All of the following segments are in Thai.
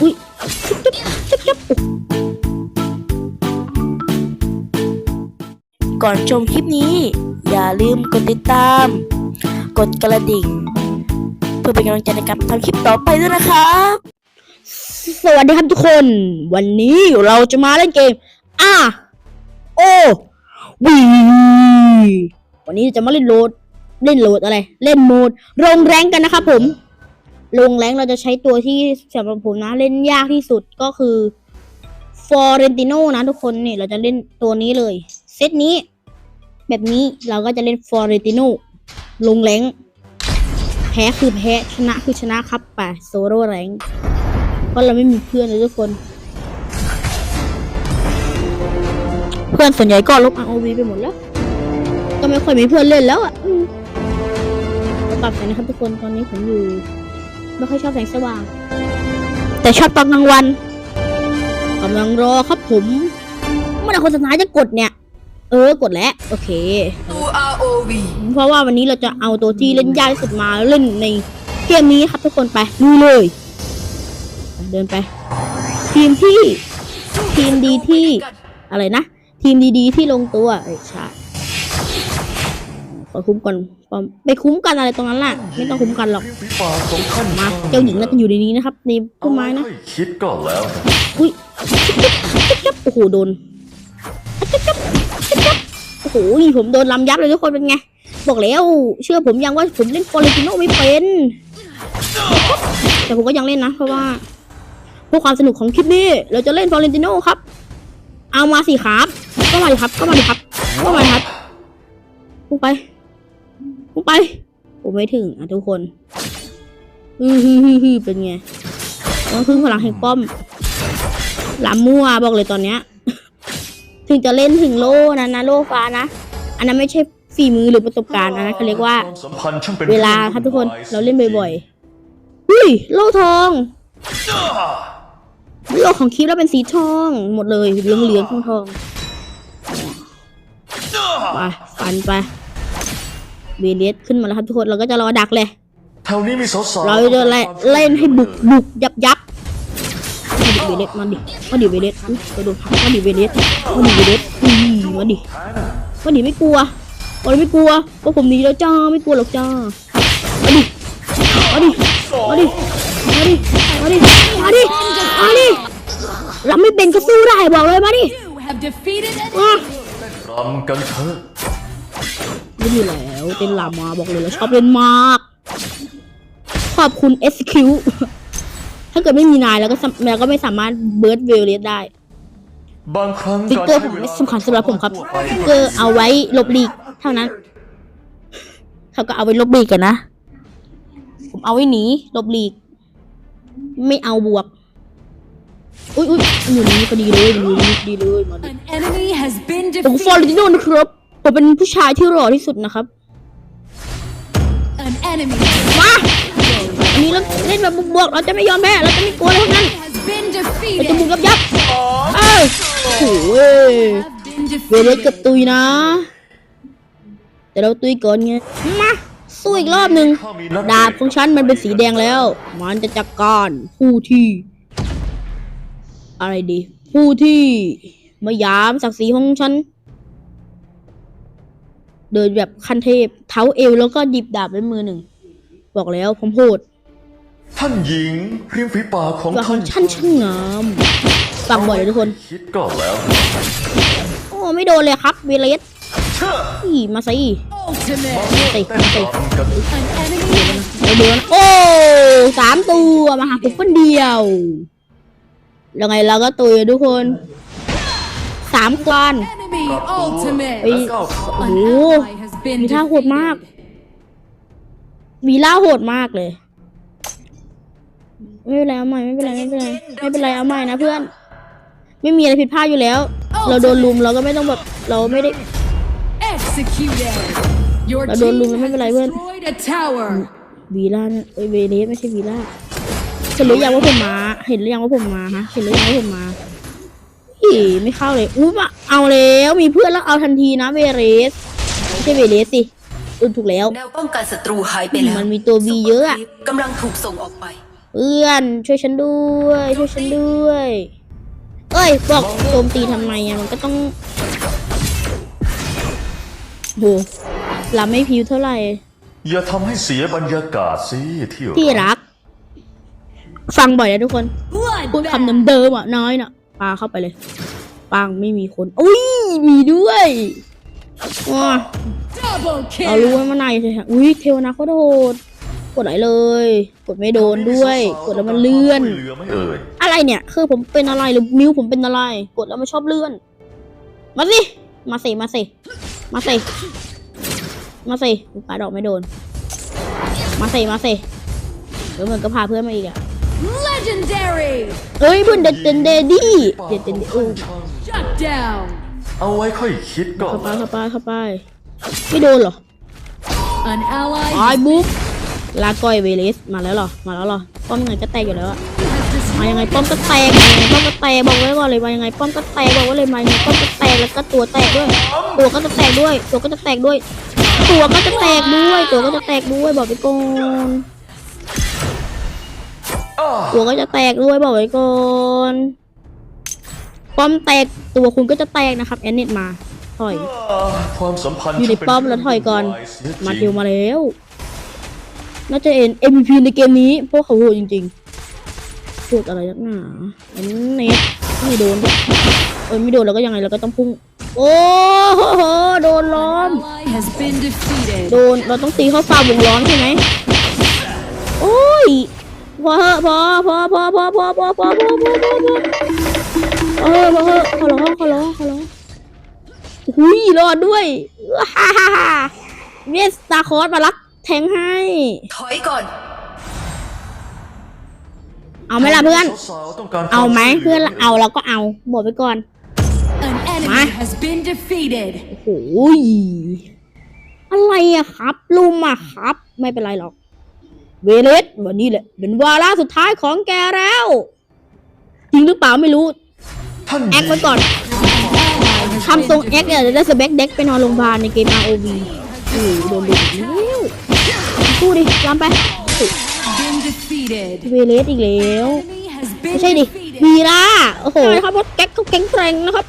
อุ้ยจุ๊บจุ๊บจุ๊บจุ๊บก่อนชมคลิปนี้ อย่าลืมกดติดตาม กดกระดิ่ง เพื่อเป็นกำลังใจในการทำคลิปต่อไปด้วยนะครับ สวัสดีครับทุกคน วันนี้เราจะมาเล่นเกมอะโอวีวันนี้จะมาเล่นโหลด เล่นโหลดอะไร เล่นโหมดลงแรงกันนะครับผม ลงแรงเราจะใช้ตัวที่สำหรับผมนะเล่นยากที่สุดก็คือฟอเรนติโนนะทุกคนนี่เราจะเล่นตัวนี้เลย เซตนี้ แบบนี้เราก็จะเล่นฟอเรนติโนลงแรงแพ้คือแพ้ชนะคือชนะครับไปโซโล่แรงเพราะเราไม่มีเพื่อนเลยทุกคน เพื่อนส่วนใหญ่ก็ลบ ROV ไปหมดแล้ว ก็ไม่ค่อยมีเพื่อนเล่นแล้วอะก็ปรับแสงนะครับทุกคนตอนนี้ผมอยู่ ไม่ค่อยชอบแสงสว่าง แต่ชอบตอนกลางวันกำลังรอครับผมเมื่อไหร่คนสุดท้ายจะกดเนี่ย เออกดแล้ว โอเคตัว ROV เพราะว่าวันนี้เราจะเอาตัวที่เล่นยากที่สุดมาเล่นในเกมนี้ครับทุกคนไปดูเลยไปเดินไป ทีมที่ ทีมดีที่อะไรนะ ทีมดีๆที่ลงตัวเอ้ยใช่ขอ คุ้มก่อนปอมไปคุ้มกันอะไรตรงนั้นล่ะ ไม่ต้องคุ้มกันหรอกฝีปากของท่านมาเจ้าหญิงน่าจะอยู่ในนี้นะครับในพุ่มไม้นะเอาให้คิดก็แล้วอุ้ยจับโอ้โหโดนจับจับจับจับโอ้โหผมโดนลำยับเลยทุกคนเป็นไงบอกแล้ว เชื่อผมยังว่าผมเล่นฟอร์เรนติโนไม่เป็น แต่ผมก็ยังเล่นนะ เพราะว่าเพื่อความสนุกของคลิปนี้ เราจะเล่นฟอร์เรนติโนครับ เอามาสิครับ ก็มาดิครับ ก็มาดิครับ ก็มาดิครับพุ่งไป พุ่งไป ผมไม่ถึงอะทุกคนอือฮือฮือฮือเป็นไงต้องพึ่งพลังแห่งป้อมหลามมั่วบอกเลยตอนเนี้ย ถึงจะเล่นถึงโล่นั้นะโล่ฟ้านะ อันนั้นไม่ใช่ฝีมือหรือประสบการณ์อันนั้นเขาเรียกว่าสมพันธ์ช่างเวลาครับทุกคนเราเล่นบ่อยๆอุ้ยโล่ทองโล่ของคลิปแล้วเป็นสีทอง หมดเลยเหลืองเหลืองทองทองๆไปฟันไป เวเลสขึ้นมาแล้วครับทุกคนเราก็จะรอดักเลย แถวนี้มีสาวๆเราจะเล่นเล่นให้บุกบุกยับยับมาดิเวเลสมาดิมาดิเวเลสอุ๊ยกระโดดพักมาดิเวเลสมาดิเวเลสอืมมาดิมาดิไม่กลัวมาดิไม่กลัวเพราะผมหนีแล้วจ้าไม่กลัวหรอกจ้ามาดิมาดิมาดิมาดิมาดิมาดิมาดิเราไม่เป็นก็สู้ได้บอกเลยมาดิ You have defeated an อะรำกันเถอะ ไม่อยู่แล้วเต้นลามาบอกเลยเราชอบเล่นมาก ขอบคุณ SQ ถ้าเกิดไม่มีนายแล้วก็สำแล้วก็ไม่สามารถเบิร์ดเวลเลสได้บางครั้งฟิกเกอร์ผมไม่สำคัญสำหรับผมครับฟิกเกอร์เอาไว้ลบลีกเท่านั้นเขาก็เอาไว้ลบลีกกันนะ ผมเอาไว้หนีลบลีก ไม่เอาบวก อุ้ยอุ้ยอยู่นี่พอดีเลยอยู่นี่พอดีเลยมาดิ An enemy has been ผมฟอร์ defeated. ดิโนนะครับ ผมเป็นผู้ชายที่หล่อที่สุดนะครับ An enemy มาอันนี้เราเล่นแบบบวกๆเราจะไม่ยอมแพ้เราจะไม่กลัวอะไรทั้งนั้น has been เราจะบุก defeated. ยับยับเอ้ยโอ้โหเว้ย Have been เวเลสกับ defeated. ตุยนะ แต่เราตุยก่อนไง มาสู้อีกรอบหนึ่งดาบของฉันมันเป็นสีแดงแล้ว มันจะจัดการผู้ที่ อะไรดี ผู้ที่มายามศักดิ์ศรีของฉัน เดินแบบคันเทพ เท้าเอวแล้วก็หยิบดาบไว้มือหนึ่ง บอกแล้วผมโหดท่านหญิงริมฝีปากของกว่าขอท่างนฉันช่างงามฟังบ่อยเลยทุกคน คิดก็แล้ว โอ้ไม่โดนเลยครับเวเลสเชื่ออีมาสิ Ultimate. ใส่เต้นใส่รำกัน An enemy ไปโดนโอ้สามตัวมาหาผมคนเดียว แล้วไงเราก็ตุยทุกคน สามกวน enemy ultimate. เฮ้ยก้าวเข้าโอ้ An โห ally has been มีท่าโหดมาก defeated. วีล่าโหดมากเลย ไม่เป็นไรเอาใหม่ไม่เป็นไรไม่เป็นไรไม่เป็นไรเอาใหม่นะเพื่อน ไม่มีอะไรผิดพลาดอยู่แล้ว เราโดนลุมเราก็ไม่ต้องแบบเราไม่ได้ Executed. Your เราโดนลุม team แล้วไม่ has เป็นไรเพื่อน destroyed a tower. วีล่าเนี่ยเอ้ยเวเลสไม่ใช่วีล่าเห็นหรือยังว่าผมมา เห็นหรือยังว่าผมมาฮะ เห็นหรือยังว่าผมมาอี ไม่เข้าเลยอู้มาเอาแล้วมีเพื่อนแล้วเอาทันทีนะเวเรสไม่ใช่เวเรสสิอือถูกแล้วแนวป้องกันศัตรูหายไปแล้วมันมีตัว V เยอะอะกำลังถูกส่งออกไปเพื่อนช่วยฉันด้วยช่วยฉันด้วยเอ้ยบอกโจมตีทำไมอะมันก็ต้องโหลาไม่พิวเท่าไหร่อย่าทำให้เสียบรรยากาศสิที่ที่รัก ฟังบ่อยนะทุกคนพูด Bloodbath. คำเดิมๆอะน้อยน่ะ ปาเข้าไปเลยปังไม่มีคนอุ้ยมีด้วยว้า Double เรารู้ kill. ว่ามันในใช่ไหมอุ้ยเทวนาเขาโดดกดไหนเลย กดไม่โดนด้วย กดแล้วมันเลื่อนเหลือไม่เอ่ยอะไรเนี่ย คือผมเป็นอะไรหรือมิวผมเป็นอะไร กดแล้วมันชอบเลื่อน มาสิ มาสิ มาสิ มาสิ มาสิปาดอกไม่โดน มาสิ มาสิเดี๋ยวมันก็พาเพื่อนมาอีกอะ Legendary. เฮ้ยเพื่อนเด็ดเดนเดดี้เด็ดเดนเดดี้ Shut down. เอาไว้ค่อยคิดก่อนเข้าไปเข้าไปเข้าไปไม่โดนเหรอ An ally ไอ้บุ๊กลาก้อยเวเลสมาแล้วเหรอ มาแล้วเหรอ ป้อมยังไงก็แตกอยู่แล้วอะ has มา destroyed ยังไงป้อมก็แตกมายังไงป้อมก็แตกบอกไว้ก่อนเลยมายังไงป้อมก็แตกบอกไว้เลยมายังไงป้อมก็แตกแล้วก็ตัวแตกด้วย ตัวก็จะแตกด้วย ตัวก็จะแตกด้วย ตัวก็จะแตกด้วย ตัวก็จะแตกด้วยบอกไปก่อนอ้า ตัวก็จะแตกด้วยบอกไว้ก่อนป้อมแตกตัวคุณก็จะแตกนะครับแอนเน็ตมาถอยความสัมพันธ์อยู่ในป้อมแล้วถอยก่อนเสียจริงมาเทวมาแล้ว น่าจะเอ็น MVP ในเกมนี้เพราะเขาโหดจริงๆโหดอะไรนักหนาเอ็นเน็ตไม่โดนด้วยเออไม่โดนแล้วก็ยังไงเราก็ต้องพุ่งโอ้โหโดนล้อม ally has been defeated. โดนเราต้องตีเข้าฝ่าวงล้อมใช่ไหมโอ้ย พอเหอะพอพอพอพอพอพอพอพอพอพอพอเออพอเหอะขอร้องขอร้องขอร้องหุยรอดด้วยฮ่าฮ่าฮ่าเวสตาคอสมารักแทงให้ ถอยก่อน เอาไหมล่ะเพื่อนสาวๆต้องการเอาไหมเพื่อนเอาเราก็เอาบอกไปก่อน An enemy has been defeated. โอ้โหยอะไรอะครับลุมอะครับ ไม่เป็นไรหรอก เวเลสวันนี้แหละ เป็นวาระสุดท้ายของแกแล้ว จริงหรือเปล่าไม่รู้ท่านแอคไว้ก่อนทำทรงแอคเนี่ยจะได้สแบ็กเด็กไปนอนโรงพยาบาลในเกม ROV โอ้โหโดนดุอีกแล้วสู้ดิจำไป Been defeated. เวเลสอีกแล้ว Enemy has ไม่ been ใช่ดิ defeated. วีล่าโอ้โหครับว่าแก๊กเขาแข็งแกร่งนะครับ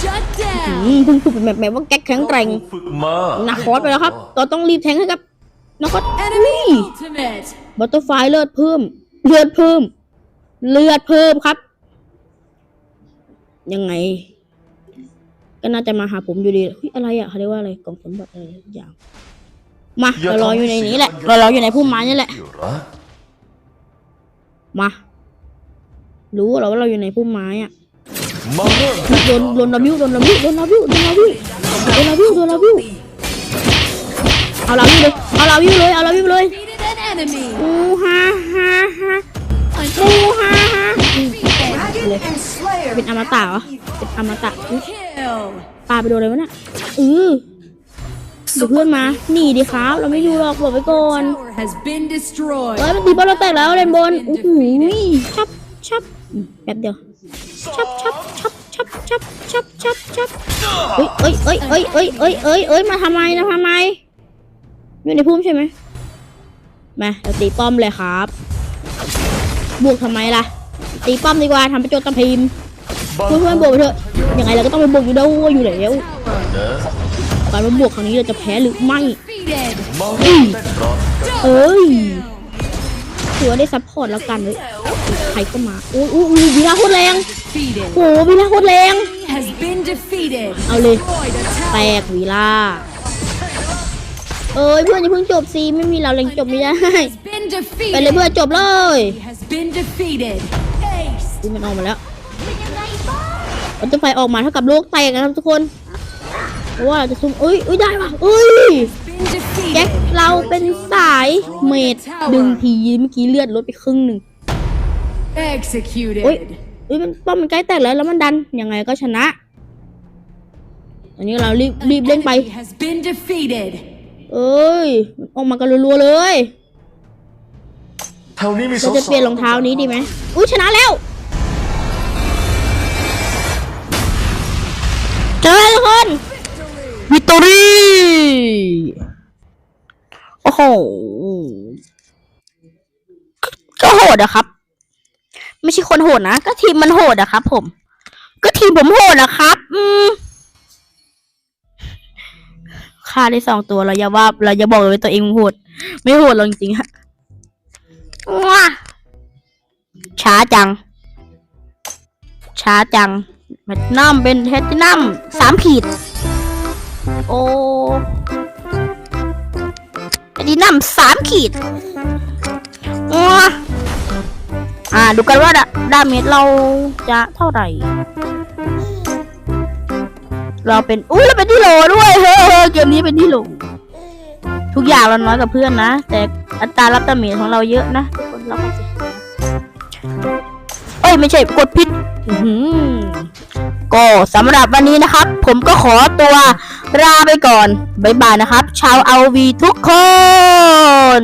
Shut อื down. มเพิ่งพูดแบบแบบว่าแก๊กแข็งแกร่งฝึกมานาคอสไปแล้วครับเราต้องรีบแทงให้กับ นาคอส Enemy ultimate. บัตเตอร์ไฟเลือดเพิ่ม เลือดเพิ่ม เลือดเพิ่มครับ ยังไง ก็น่าจะมาหาผมอยู่ดีเฮ้ยอะไรอะเขาเรียกว่าอะไรกล่องสมบัติอะไรสักอย่าง มาอย่าเรารอทำอยู่ในให้นี้แหละเสีเรารออยู่ในพุ่มไม้นี่แหละที่รักมา รู้เหราว่าเราอยู่ในพุ่มไม้อะมาเริ่มโดนโดนระบิวโดนระบิวโดนระบิวโดนระบิวโดนระบิวโดนระบิวเอาระบิวเลย เอาระบิวเลยเอาระบิวเลย Defeated an enemy. อูฮ่าฮ่าฮ่า An อูฮ่าฮ่า defeated. เลยเป็นอมตะเหรอเป็นอมตะอุ๊ย Kill. ปาไปโดนอะไรวะเนี่ยเออเดี๋ยวเพื่อนมาหนีดิครับ เราไม่อยู่หรอกบอกไปก่อน Tower has been destroyed. เอ้ยมันตีบอลเราแตกแล้วเลนบนโอ้โหชับชับอืมแป๊บเดียวชับชับชับชับชับชับชับชับเอ้ยเอ้ยเอ้ยเอ้ยเอ้ยเอ้ยเอ้ยเอ้ยมาทำไมนะทำไม อยู่ในพุ่มใช่ไหมมาเราตีป้อมเลยครับ บวกทำไมล่ะ ตีป้อมดีกว่าทำประโยชน์กับทีมบางเพื่อนๆบวกไปเถอะยังไงเราก็ต้องไปบวกอยู่แล้วอยู่แล้วนะการมาบวกครั้งนี้เราจะแพ้หรือไม่ Defeated. มาเริ่มเต้นรำกันเอ้ยถือว่าได้ซัพพอร์ตแล้วกันเลยใครก็มา อุ้ยอุ้ยอุ้ยวีลาโคตรแรง Defeated. โหวีลาโคตรแรง Has been defeated. เอาเลย Destroyed a แต tower. กวีลา เอ้ยเพื่อนอย่าเพิ่งจบสิไม่มีเราเล่นจบไม่ได้ Has been ไปเลย defeated. เพื่อนจบเลย Has been defeated. Ace. ดูมันออกมาแล้วมันจะไฟออกมาเท่ากับโลกแตกนะครับทุกคนเพราะว่าเราจะซุ่มเอ้ยเอ้ยได้ว่ะเอ้ย Been แจ็ค defeated. เราเป็นสายเมดดึงทีเมื่อกี้เลือดลดไปครึ่งหนึ่ง Executed. เฮ้ยเอ้ยมันป้อมมันใกล้แตกแล้วแล้วมันดันยังไงก็ชนะอันนี้เรารีบรีบเล่นไป Enemy Has been defeated. เอ้ยมันออกมากันรัวๆเลยแถวนี้มีสาเราวๆจะเปลี่ยนรองเท้านี้ดีไหมอุ้ยชนะแล้วชนะทุกคนวิตตอรี่โอ้โหก็ก็โหดอะครับ ไม่ใช่คนโหดนะ ก็ทีมมันโหดอะครับ ผม ก็ทีมผมโหดอะครับ อืม ฆ่าได้สองตัวเราอย่าว่าเราอย่าบอกเลยว่าตัวเองโหดไม่โหดหรอกจริงๆฮะว้าช้าจัง ช้าจังแมตนัมเป็นแพตตินัมสามขีด โอ้แพตตินัมสามขีดว้าอ่าดูกันว่าดาดาเมจเราจะเท่าไหร่ เราเป็นอุ้เราเป็นที่โหลด้วยเฮ้ยเฮ้ยเกมนี้เป็นที่โหลทุกอย่างเราน้อยกว่าเพื่อนนะ แต่อัตรารับดาเมจของเราเยอะนะทุกคนเราก็สิเอ้ยไม่ใช่กดผิดก็สำหรับวันนี้นะครับ ผมก็ขอตัวลาไปก่อน บ๊ายบายนะครับ ชาวเอาวีทุกคน